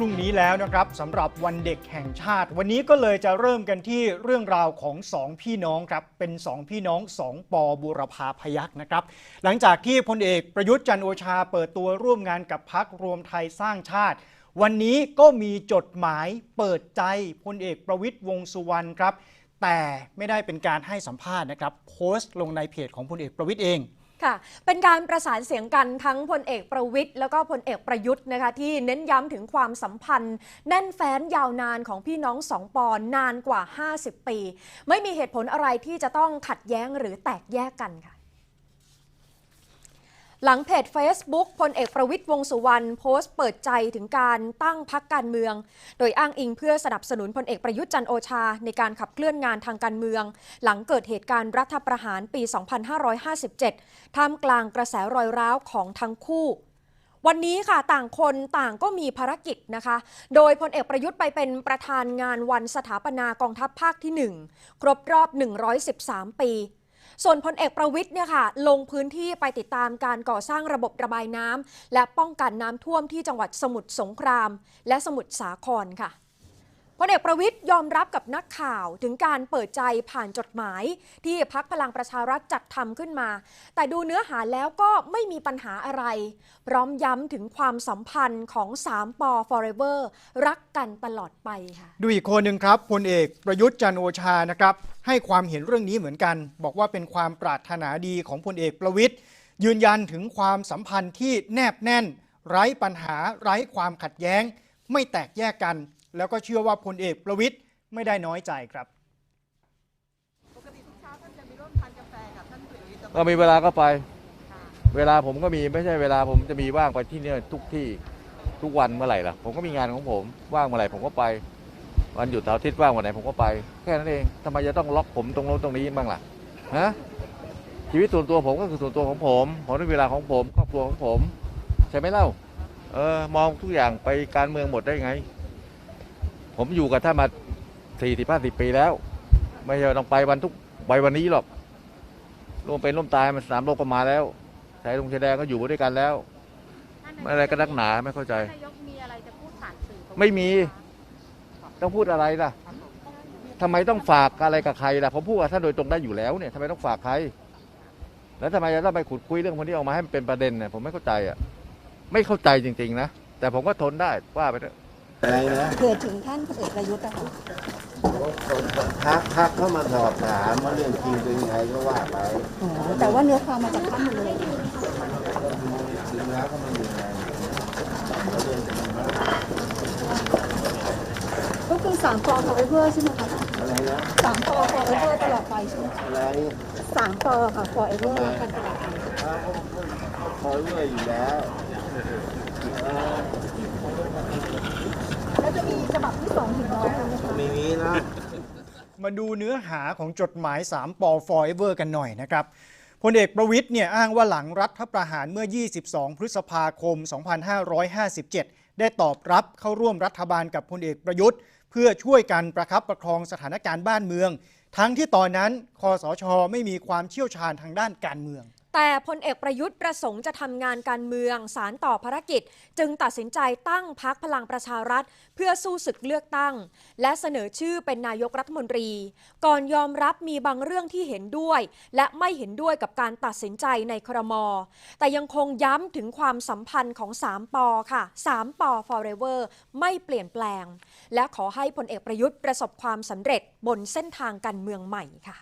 พรุ่งนี้แล้วนะครับสำหรับวันเด็กแห่งชาติ วันนี้ก็เลยจะเริ่มกันที่เรื่องราวของสองพี่น้องครับเป็นสองพี่น้องสองปอบุรพาพยัคฆ์นะครับ หลังจากที่พลเอกประยุทธ์จันโอชาเปิดตัวร่วมงานกับพักรวมไทยสร้างชาติ วันนี้ก็มีจดหมายเปิดใจพลเอกประวิทย์วงสุวรรณครับ แต่ไม่ได้เป็นการให้สัมภาษณ์นะครับ โพสต์ลงในเพจของพลเอกประวิทย์เอง ค่ะ เป็นการประสานเสียงกันทั้งพลเอกประวิทย์แล้วก็พลเอกประยุทธ์นะคะที่เน้นย้ำถึงความสัมพันธ์ แน่นแฟ้นยาวนานของพี่น้องสองปอนนานกว่า 50 ปี ไม่มีเหตุผลอะไรที่จะต้องขัดแย้งหรือแตกแยกกันค่ะ หลังเพจ Facebook พลเอกประวิทย์วงสุวรรณโพสต์เปิดใจถึงการตั้งพักการเมือง โดยอ้างอิงเพื่อสนับสนุนพลเอกประยุทธ์จันโอชา ในการขับเคลื่อนงานทางการเมือง หลังเกิดเหตุการณ์รัฐประหารปี 2557 ท่ามกลางกระแสรอยร้าวของทั้งคู่วันนี้ค่ะต่างคนต่างก็มีภารกิจนะคะ โดยพลเอกประยุทธ์ไปเป็นประธานงานวันสถาปนากองทัพภาคที่ 1 ครบรอบ 113 ปี ส่วนพลเอกประวิทย์เนี่ยค่ะลงพื้นที่ไปติดตามการก่อสร้างระบบระบายน้ำและป้องกันน้ำท่วมที่จังหวัดสมุทรสงคราม และสมุทรสาครค่ะ พลเอกประวิทย์ยอมรับกับนักข่าวถึงการเปิดใจผ่านจดหมาย ที่พักพลังประชารัฐจัดทำขึ้นมา แต่ดูเนื้อหาแล้วก็ไม่มีปัญหาอะไร พร้อมย้ำถึงความสัมพันธ์ของ 3ปอ forever รักกันตลอดไปค่ะดูอีกคนหนึ่งครับพลเอกประยุทธ์จันโอชานะครับ ให้ความเห็นเรื่องนี้เหมือนกัน บอกว่าเป็นความปรารถนาดีของพลเอกประวิทย์ยืนยันถึงความสัมพันธ์ที่แนบแน่น ไร้ปัญหาไร้ความขัดแย้ง ไม่แตกแยกกัน แล้วก็เชื่อว่าพลเอกประวิทย์ไม่ได้น้อยใจครับปกติทุกเช้าท่านจะมีร่วมทานกาแฟกับท่านประยุทธ์ก็มีเวลาก็ไป เวลาผมก็มีไม่ใช่เวลาผมจะมีว่างไปที่เนี่ยทุกที่ทุกวันเมื่อไหร่ล่ะ ผมก็มีงานของผมว่างเมื่อไหร่ผมก็ไป วันหยุดเสาร์อาทิตย์ว่างวันไหนผมก็ไป แค่นั้นเองทำไมจะต้องล็อกผมตรงโน้นตรงนี้บ้างล่ะฮะชีวิตส่วนตัวผมก็คือส่วนตัวของผมผมในเวลาของผมครอบครัวของผม ใช่ไหมเล่าเออมองทุกอย่างไปการเมืองหมดได้ไง ผมอยู่กับท่านมาสี่สิบห้าสิบปีแล้ว ไม่ใช่ว่าต้องไปวันทุกไปวันนี้หรอกร่วมเป็นร่วมตายมันสามโลกก็มาแล้วชายลงชายแดนก็อยู่ด้วยกันแล้วไม่อะไรก็นักหนาไม่เข้าใจ นายกมีอะไรจะพูดผ่านสื่อไม่มี ต้องพูดอะไรล่ะทำไมต้องฝากอะไรกับใครล่ะผมพูดกับท่านโดยตรงได้อยู่แล้วเนี่ยทำไมต้องฝากใคร แล้วทำไมจะต้องไปขุดคุยเรื่องคนที่ออกมาให้มันเป็นประเด็นเนี่ยผมไม่เข้าใจอะไม่เข้าใจจริง ๆ นะ แต่ผมก็ทนได้ว่าไปเถอะ อะไรนะเผื่อถึงท่านพลเอกประยุทธ์นะคะพักพักเข้ามาสอบถามว่าเรื่องจริงเป็นยังไงก็ว่าไปอ๋อแต่ว่าเนื้อความมาจากท่านหมดเลยจริงแล้วก็ไม่มีอะไรเรื่องจริงก็คือสามปอ forever ใช่ไหมคะอะไรนะสามปอ forever ตลอดไปใช่ไหมอะไรสามปอค่ะ forever กันตลอดไปพอเรื่อยอยู่แล้วเออแล้วจะมีฉบับที่สองถึงน้อยไหมคะ ไม่มีนะ มาดูเนื้อหาของจดหมาย 3ปอฟอยเวอร์กันหน่อยนะครับพลเอกประวิทย์เนี่ยอ้างว่าหลังรัฐประหารเมื่อ 22 พฤษภาคม 2557 ได้ตอบรับเข้าร่วมรัฐบาลกับพลเอกประยุทธ์ เพื่อช่วยกันประคับประคองสถานการณ์บ้านเมือง ทั้งที่ตอนนั้นคอสช ไม่มีความเชี่ยวชาญทางด้านการเมือง แต่พลเอกประยุทธ์ประสงค์จะทำงานการเมืองสารต่อภารกิจ จึงตัดสินใจตั้งพักพลังประชารัฐ เพื่อสู้ศึกเลือกตั้ง และเสนอชื่อเป็นนายกรัฐมนตรี ก่อนยอมรับมีบางเรื่องที่เห็นด้วย และไม่เห็นด้วยกับการตัดสินใจในครม แต่ยังคงย้ำถึงความสัมพันธ์ของ 3 ปอค่ะ 3 ปอ forever ไม่เปลี่ยนแปลง และขอให้พลเอกประยุทธ์ประสบความสำเร็จบนเส้นทางการเมืองใหม่ค่ะ